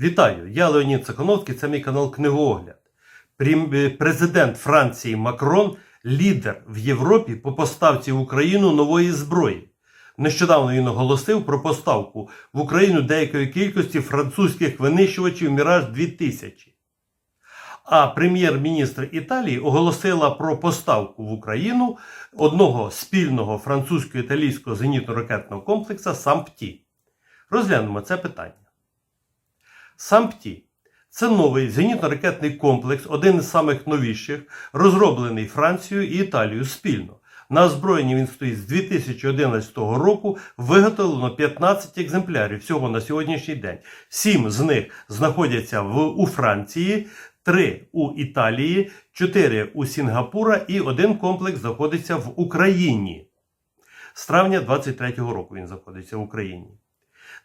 Вітаю! Я Леонід Соконовський, це мій канал Книгоогляд. Е, Президент Франції Макрон лідер в Європі по поставці в Україну нової зброї. Нещодавно він оголосив про поставку в Україну деякої кількості французьких винищувачів Міраж 2000. А прем'єр-міністр Італії оголосила про поставку в Україну одного спільного французько-італійського зенітно-ракетного комплексу САМПТІ. Розглянемо це питання. САМПТІ це новий зенітно-ракетний комплекс, один із самих новіших, розроблений Францією і Італією спільно. На озброєнні він стоїть з 2011 року, виготовлено 15 екземплярів всього на сьогоднішній день. Сім з них знаходяться в, у Франції, три у Італії, чотири у Сінгапура і один комплекс знаходиться в Україні. З травня 23-го року він знаходиться в Україні.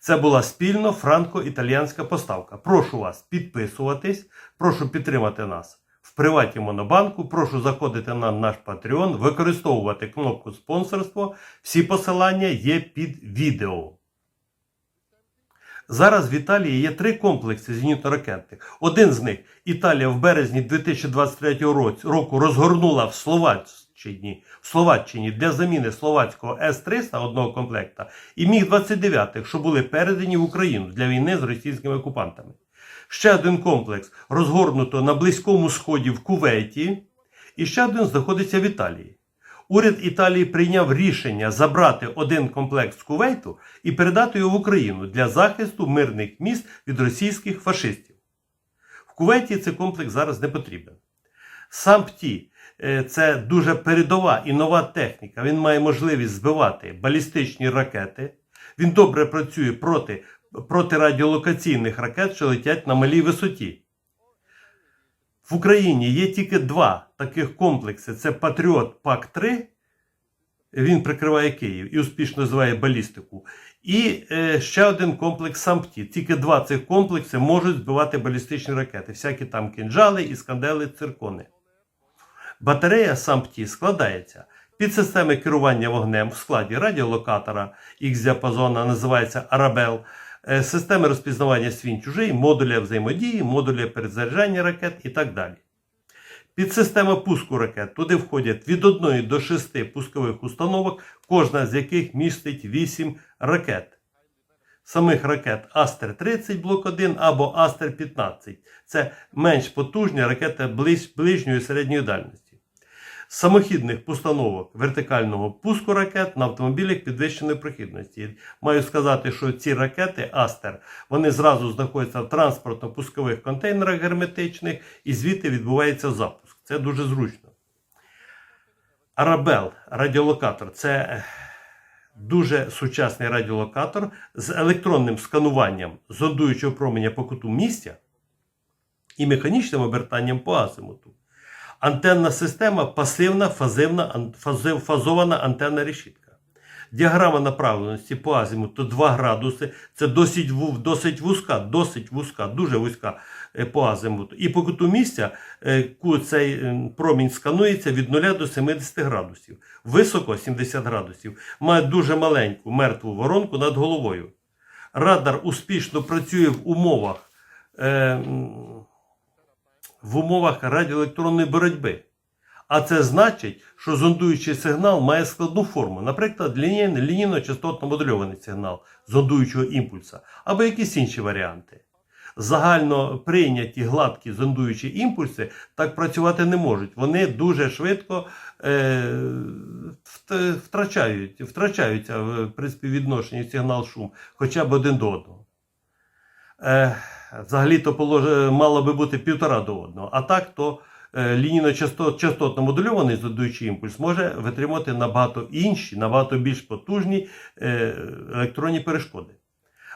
Це була спільно франко-італіянська поставка. Прошу вас підписуватись, прошу підтримати нас в приваті Монобанку. Прошу заходити на наш Patreon, використовувати кнопку спонсорство. Всі посилання є під відео. Зараз в Італії є три комплекси зенітно-ракетних. Один з них Італія в березні 2023 року розгорнула в Словаччині, в Словаччині для заміни словацького С-300 одного комплекта і Міг-29, що були передані в Україну для війни з російськими окупантами. Ще один комплекс розгорнуто на Близькому Сході в Кувейті, і ще один знаходиться в Італії. Уряд Італії прийняв рішення забрати один комплект з Кувейту і передати його в Україну для захисту мирних міст від російських фашистів. В Кувейті цей комплекс зараз не потрібен. Сам ПТІ це дуже передова і нова техніка. Він має можливість збивати балістичні ракети. Він добре працює проти протирадіолокаційних ракет, що летять на малій висоті. В Україні є тільки два таких комплекси: це Патріот ПАК-3, він прикриває Київ і успішно зває балістику. І е, ще один комплекс САМПТІ. Тільки два цих комплекси можуть збивати балістичні ракети. Всякі там кінжали, іскандели, циркони. Батарея САМПТІ складається під системи керування вогнем в складі радіолокатора X-діапазона, називається Арабел, системи розпізнавання свін чужий, модуля взаємодії, модуля перезаряджання ракет і так далі. Підсистема пуску ракет. Туди входять від 1 до 6 пускових установок, кожна з яких містить 8 ракет. Самих ракет Астер-30 блок 1 або Астер-15. Це менш потужні ракети ближ- ближньої і середньої дальності. Самохідних постановок вертикального пуску ракет на автомобілях підвищеної прохідності. Маю сказати, що ці ракети Астер вони зразу знаходяться в транспортно-пускових контейнерах герметичних і звідти відбувається запуск. Це дуже зручно. Арабел радіолокатор це е, дуже сучасний радіолокатор з електронним скануванням зондуючого променя по куту місця і механічним обертанням по азимуту. Антенна система пасивна фазивна, ан- фазована антенна решітка. Діаграма направленості по азимуту 2 градуси. Це досить, досить вузька, досить вузька, дуже вузька е, по азимуту. І по куту місця е, цей е, промінь сканується від 0 до 70 градусів. Високо 70 градусів. Має дуже маленьку мертву воронку над головою. Радар успішно працює в умовах. Е, в умовах радіоелектронної боротьби. А це значить, що зондуючий сигнал має складну форму, наприклад, лінійно-частотно модульований сигнал зондуючого імпульса або якісь інші варіанти. Загально прийняті гладкі зондуючі імпульси так працювати не можуть. Вони дуже швидко е, втрачають, втрачаються при співвідношенні сигнал-шум хоча б один до одного. Е, взагалі-то полож... мало би бути півтора до одного. А так, то е, лінійно-частотно модульований задуючий імпульс може витримувати набагато інші, набагато більш потужні е, електронні перешкоди.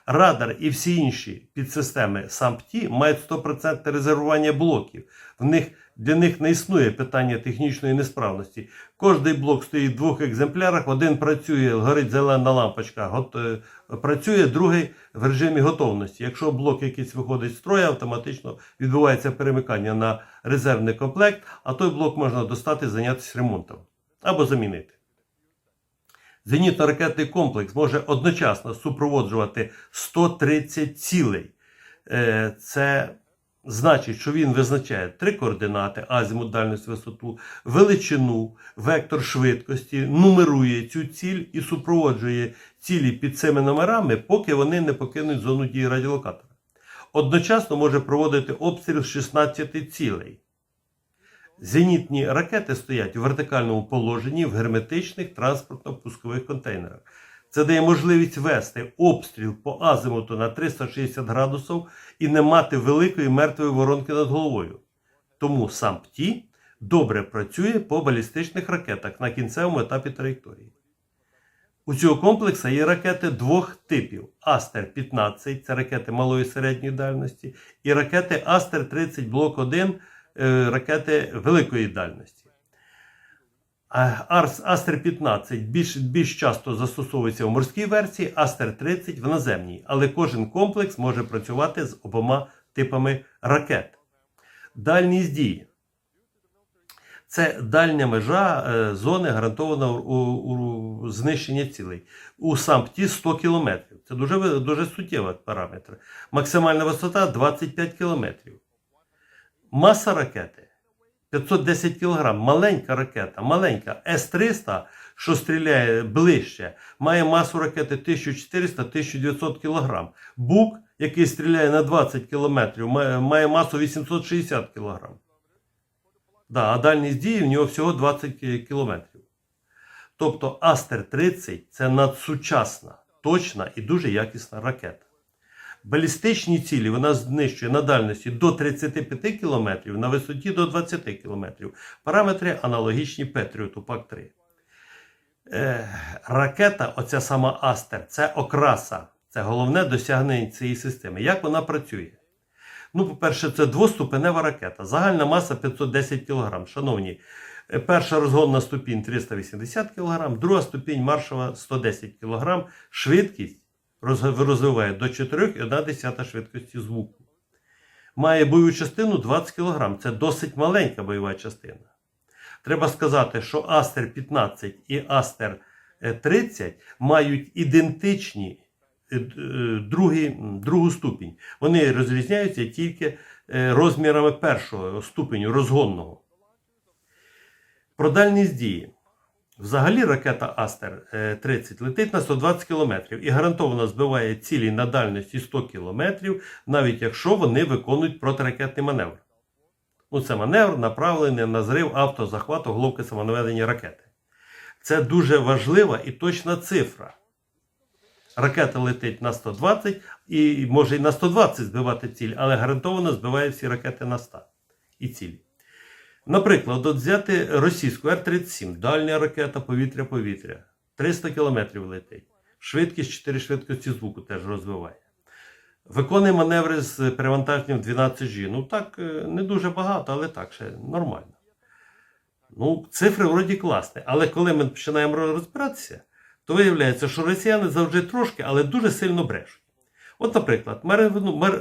Радар і всі інші підсистеми SAMPT мають 100% резервування блоків. В них, для них не існує питання технічної несправності. Кожний блок стоїть в двох екземплярах, один працює, горить зелена лампочка, гот, е, працює, другий в режимі готовності. Якщо блок якийсь виходить з строю, автоматично відбувається перемикання на резервний комплект, а той блок можна достати, зайнятися ремонтом або замінити. Зенітно-ракетний комплекс може одночасно супроводжувати 130 цілей Е, Це значить, що він визначає три координати, азімут, дальність, висоту, величину, вектор швидкості, нумерує цю ціль і супроводжує цілі під цими номерами, поки вони не покинуть зону дії радіолокатора. Одночасно може проводити обстріл з 16 цілей. Зенітні ракети стоять у вертикальному положенні в герметичних транспортно-пускових контейнерах. Це дає можливість вести обстріл по азимуту на 360 градусів і не мати великої мертвої воронки над головою. Тому сам ПТІ добре працює по балістичних ракетах на кінцевому етапі траєкторії. У цього комплексу є ракети двох типів: Астер-15 це ракети малої і середньої дальності, і ракети Астер-30 Блок 1 е, ракети великої дальності. Арс- Астер-15 більш, більш часто застосовується в морській версії, Астер-30 в наземній, але кожен комплекс може працювати з обома типами ракет. Дальність дії. Це дальня межа е, зони гарантованого у, у, знищення цілей. У САМПТі 100 км. Це дуже, дуже суттєвий параметр. Максимальна висота 25 км. Маса ракети 510 кг. Маленька ракета, маленька. С-300, що стріляє ближче, має масу ракети 1400-1900 кг. Бук, який стріляє на 20 км, має, масу 860 кг. Да, а дальність дії в нього всього 20 кілометрів. Тобто Астер-30 це надсучасна, точна і дуже якісна ракета. Балістичні цілі вона знищує на дальності до 35 км, на висоті до 20 км. Параметри аналогічні Петріоту ПАК-3. Е, ракета, оця сама Астер, це окраса. Це головне досягнення цієї системи. Як вона працює? Ну, по-перше, це двоступенева ракета. Загальна маса 510 кг. Шановні, е, перша розгонна ступінь 380 кг, друга ступінь маршова 110 кг. Швидкість розвиває до 4,1 швидкості звуку. Має бойову частину 20 кг. Це досить маленька бойова частина. Треба сказати, що Астер 15 і Астер е, 30 мають ідентичні е, е, другі, другу ступінь. Вони розрізняються тільки е, розмірами першого ступеню розгонного. Про дальність дії. Взагалі ракета Астер е, 30 летить на 120 км і гарантовано збиває цілі на дальності 100 км, навіть якщо вони виконують протиракетний маневр. Ну, це маневр направлений на зрив автозахвату головки самонаведення ракети. Це дуже важлива і точна цифра. Ракета летить на 120 і може і на 120 збивати ціль, але гарантовано збиває всі ракети на 100 і цілі. Наприклад, от взяти російську Р-37, дальня ракета повітря-повітря, 300 км летить. Швидкість 4 швидкості звуку теж розвиває. Виконує маневри з перевантаженням 12G. Ну так, е, не дуже багато, але так, ще нормально. Ну, цифри вроді класні, але коли ми починаємо розбиратися, то виявляється, що росіяни завжди трошки, але дуже сильно брешуть. От, наприклад,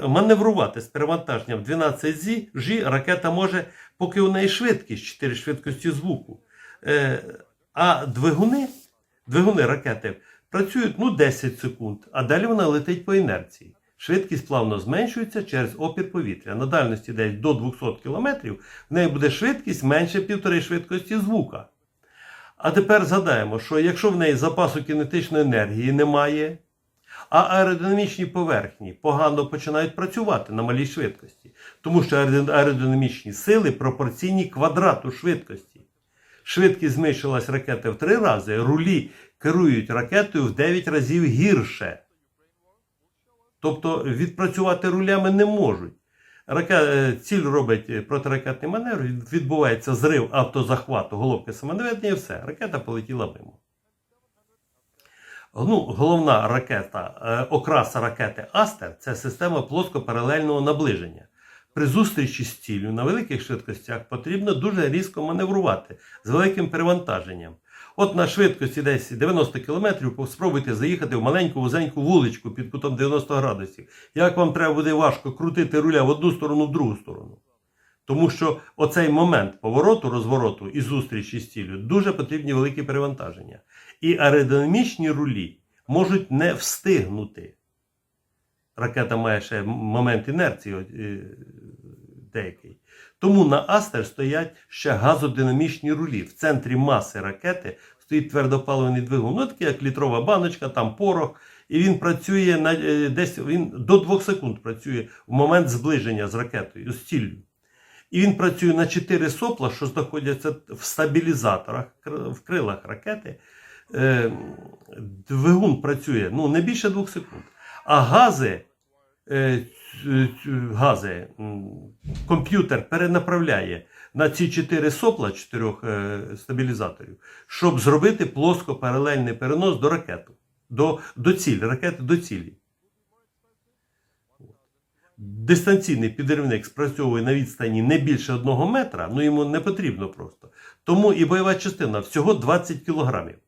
маневрувати з перевантаженням 12 G ракета може, поки у неї швидкість 4 швидкості звуку. Е, а двигуни, двигуни ракети працюють ну, 10 секунд, а далі вона летить по інерції. Швидкість плавно зменшується через опір повітря. На дальності десь до 200 км в неї буде швидкість менше півтори швидкості звука. А тепер згадаємо, що якщо в неї запасу кінетичної енергії немає, а аеродинамічні поверхні погано починають працювати на малій швидкості, тому що аеродинамічні сили пропорційні квадрату швидкості. Швидкість зменшилась ракети в три рази, рулі керують ракетою в 9 разів гірше. Тобто відпрацювати рулями не можуть. Раке... е, Ціль робить протиракетний маневр, відбувається зрив автозахвату головки самонаведення і все. Ракета полетіла мимо. Ну, головна ракета, е, окраса ракети Астер це система плоскопаралельного наближення. При зустрічі з ціллю на великих швидкостях потрібно дуже різко маневрувати з великим перевантаженням. От на швидкості десь 90 км спробуйте заїхати в маленьку вузеньку вуличку під кутом 90 градусів. Як вам треба буде важко крутити руля в одну сторону, в другу сторону. Тому що оцей момент повороту, розвороту і зустрічі з ціллю дуже потрібні великі перевантаження. І аеродинамічні рулі можуть не встигнути Ракета має ще момент інерції е, деякий. Тому на Астер стоять ще газодинамічні рулі. В центрі маси ракети стоїть твердопаливний двигун. Ну, такий як літрова баночка, там порох. І він працює на е, десь він до 2 секунд працює в момент зближення з ракетою, з ціллю. І він працює на 4 сопла, що знаходяться в стабілізаторах, в крилах ракети. Е, Двигун працює ну, не більше 2 секунд. А гази, е, гази комп'ютер перенаправляє на ці 4 сопла 4 е, стабілізаторів, щоб зробити плоско-паралельний перенос до ракети, до, до цілі, ракети до цілі. Дистанційний підривник спрацьовує на відстані не більше одного метра, ну йому не потрібно просто. Тому і бойова частина всього 20 кілограмів.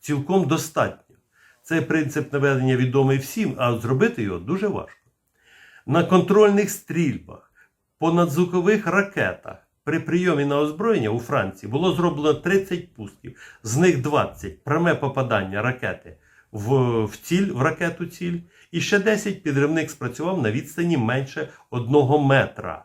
Цілком достатньо. Цей принцип наведення відомий всім, а зробити його дуже важко. На контрольних стрільбах, по надзвукових ракетах при прийомі на озброєння у Франції було зроблено 30 пусків, з них 20 пряме попадання ракети в, в ціль, в ракету ціль, і ще 10 підривник спрацював на відстані менше 1 метра.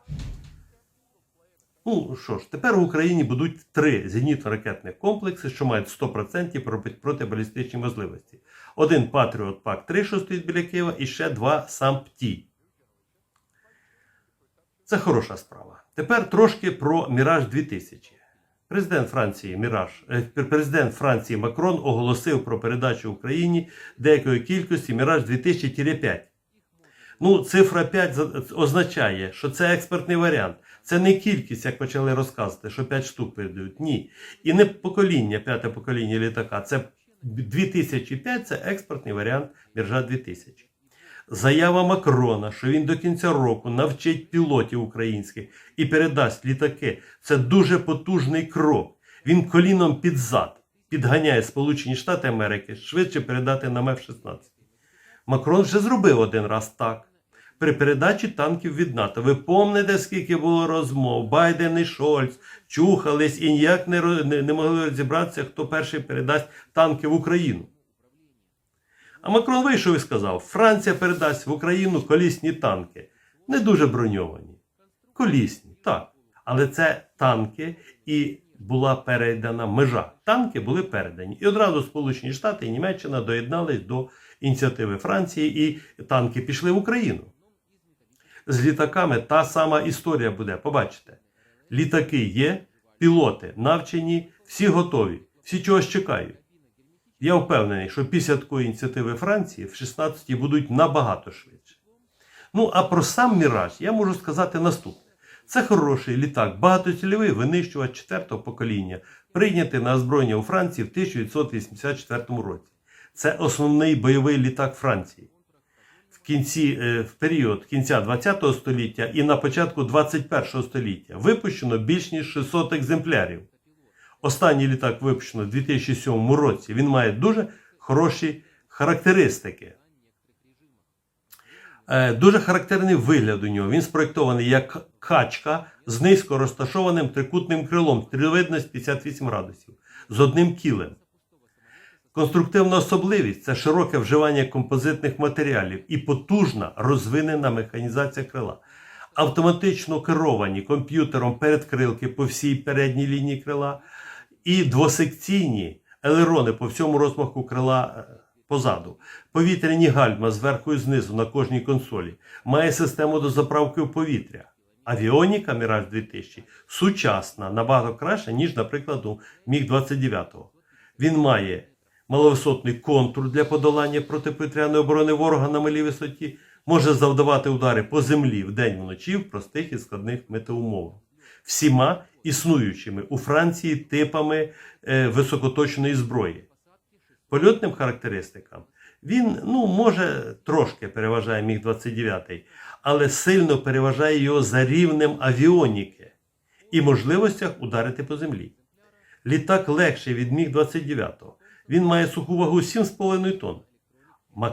Ну що ж, тепер в Україні будуть три зенітно-ракетних комплекси, що мають 100% протибалістичні можливості. Один Патріот ПАК-3, що стоїть біля Києва, і ще два сам ПТІ. Це хороша справа. Тепер трошки про Міраж 2000. Президент Франції Міраж, е, президент Франції Макрон оголосив про передачу Україні деякої кількості Міраж 2000-5. Ну, цифра 5 означає, що це експертний варіант. Це не кількість, як почали розказувати, що 5 штук передають. Ні. І не покоління, п'яте покоління літака. Це 2005 це експортний варіант Міржа 2000. Заява Макрона, що він до кінця року навчить пілотів українських і передасть літаки, це дуже потужний крок. Він коліном під зад підганяє Сполучені Штати Америки швидше передати нам F-16. Макрон вже зробив один раз так. При передачі танків від НАТО. Ви пам'ятаєте, скільки було розмов? Байден і Шольц чухались і ніяк не, не, не могли розібратися, хто перший передасть танки в Україну. А Макрон вийшов і сказав: Франція передасть в Україну колісні танки. Не дуже броньовані. Колісні, так. Але це танки і була передана межа. Танки були передані. І одразу Сполучені Штати і Німеччина доєднались до ініціативи Франції, і танки пішли в Україну. З літаками та сама історія буде. Побачите, літаки є, пілоти навчені, всі готові, всі чогось чекають. Я впевнений, що після такої ініціативи Франції в 16-ті будуть набагато швидше. Ну, а про сам Міраж я можу сказати наступне: це хороший літак, багатоцільовий винищувач четвертого покоління, прийнятий на озброєння у Франції в 1984 році. Це основний бойовий літак Франції. В кінці, е, в період кінця 20 століття і на початку 21 століття випущено більш ніж 600 екземплярів. Останній літак випущено в 2007 році. Він має дуже хороші характеристики. Е, Дуже характерний вигляд у нього. Він спроєктований як качка з низько розташованим трикутним крилом, стріловидність 58 градусів, з одним кілем. Конструктивна особливість це широке вживання композитних матеріалів і потужна розвинена механізація крила. Автоматично керовані комп'ютером передкрилки по всій передній лінії крила і двосекційні елерони по всьому розмаху крила е, позаду. Повітряні гальма зверху і знизу на кожній консолі. Має систему до заправки в повітря. Авіоніка Mirage 2000 сучасна, набагато краще, ніж, наприклад, у Міг-29. Він має маловисотний контур для подолання протиповітряної оборони ворога на малій висоті, може завдавати удари по землі вдень вночі в простих і складних метеумовах. Всіма існуючими у Франції типами е, високоточної зброї. Польотним характеристикам він ну, може трошки переважає Міг-29, але сильно переважає його за рівнем авіоніки і можливостях ударити по землі. Літак легший від Міг-29. Він має суху вагу 7,5 тонн.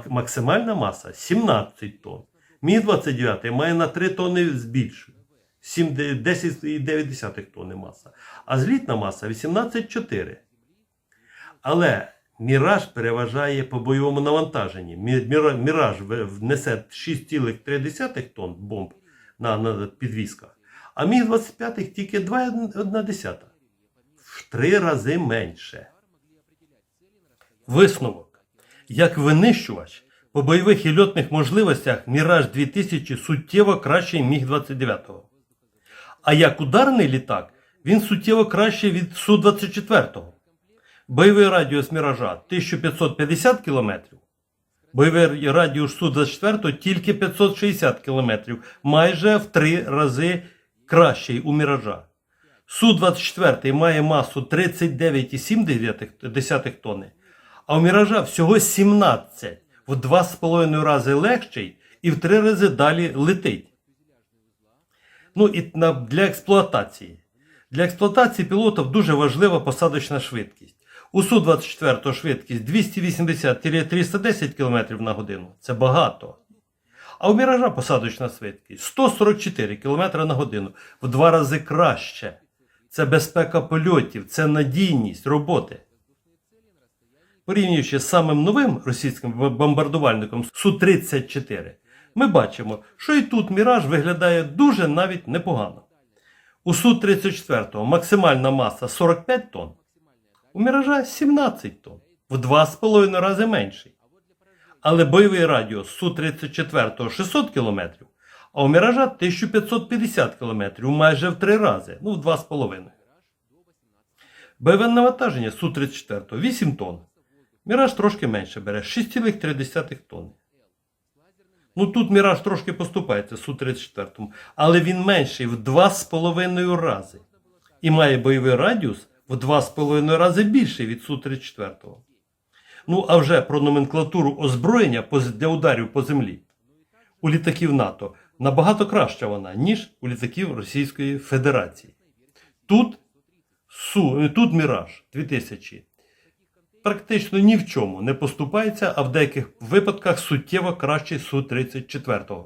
Максимальна маса 17 тонн. Міг-29 має на 3 тонни збільшую. 7 де- 10,9 тонни маса. А злітна маса 18,4. Але Міраж переважає по бойовому навантаженні. Міраж внесе 6,3 тонн бомб на, на підвісках, а міг 25 тільки 2,1. В три рази менше. Висновок. Як винищувач, по бойових і льотних можливостях Міраж 2000 суттєво кращий Міг-29. А як ударний літак, він суттєво кращий від Су-24. Бойовий радіус Міража 1550 км. Бойовий радіус Су-24 тільки 560 км, майже в три рази кращий у Міража. Су-24 має масу 39,7 тонни, а у Міража всього 17, в 2,5 рази легший і в 3 рази далі летить. Ну і для експлуатації. Для експлуатації пілотів дуже важлива посадочна швидкість. У Су-24 швидкість 280-310 км на годину. Це багато. А у Міража посадочна швидкість 144 км на годину. В два рази краще. Це безпека польотів, це надійність роботи. Порівнюючи з самим новим російським бомбардувальником Су-34, ми бачимо, що і тут Міраж виглядає дуже навіть непогано. У Су-34 максимальна маса 45 тонн, у Міража 17 тонн, в 2,5 рази менший. Але бойовий радіус Су-34 600 км, а у Міража 1550 км, майже в 3 рази, ну в 2,5. Бойове навантаження Су-34 8 тонн. Міраж трошки менше бере 6,3 тонни. Ну тут Міраж трошки поступається Су-34, але він менший в 2,5 рази. І має бойовий радіус в 2,5 рази більший від Су-34. Ну а вже про номенклатуру озброєння для ударів по землі. У літаків НАТО набагато краща вона, ніж у літаків Російської Федерації. Тут, Су, тут Міраж 2000 практично ні в чому не поступається, а в деяких випадках суттєво кращий Су-34.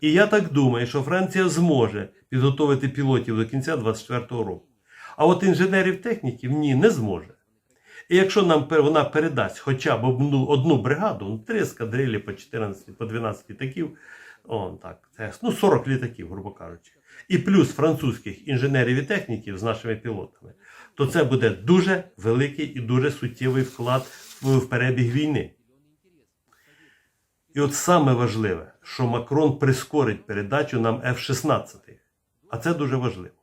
І я так думаю, що Франція зможе підготовити пілотів до кінця 2024 року. А от інженерів-техніків ні, не зможе. І якщо нам вона передасть хоча б одну, бригаду, ну, три ескадрилі по 14, по 12 літаків, о, так, ну, 40 літаків, грубо кажучи, і плюс французьких інженерів і техніків з нашими пілотами, то це буде дуже великий і дуже суттєвий вклад в, перебіг війни. І от саме важливе, що Макрон прискорить передачу нам F-16. А це дуже важливо.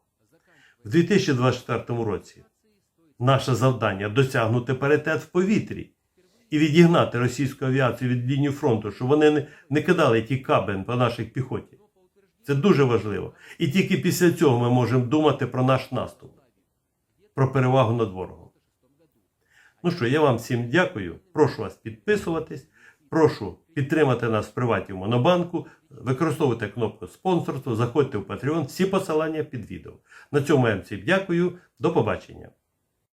В 2024 році наше завдання досягнути паритет в повітрі і відігнати російську авіацію від лінії фронту, щоб вони не, не кидали ті кабен по нашій піхоті. Це дуже важливо. І тільки після цього ми можемо думати про наш наступ, про перевагу над ворогом. Ну що, я вам всім дякую. Прошу вас підписуватись. Прошу підтримати нас в приваті в Монобанку. Використовуйте кнопку спонсорство, заходьте в Patreon. Всі посилання під відео. На цьому я вам всім дякую. До побачення.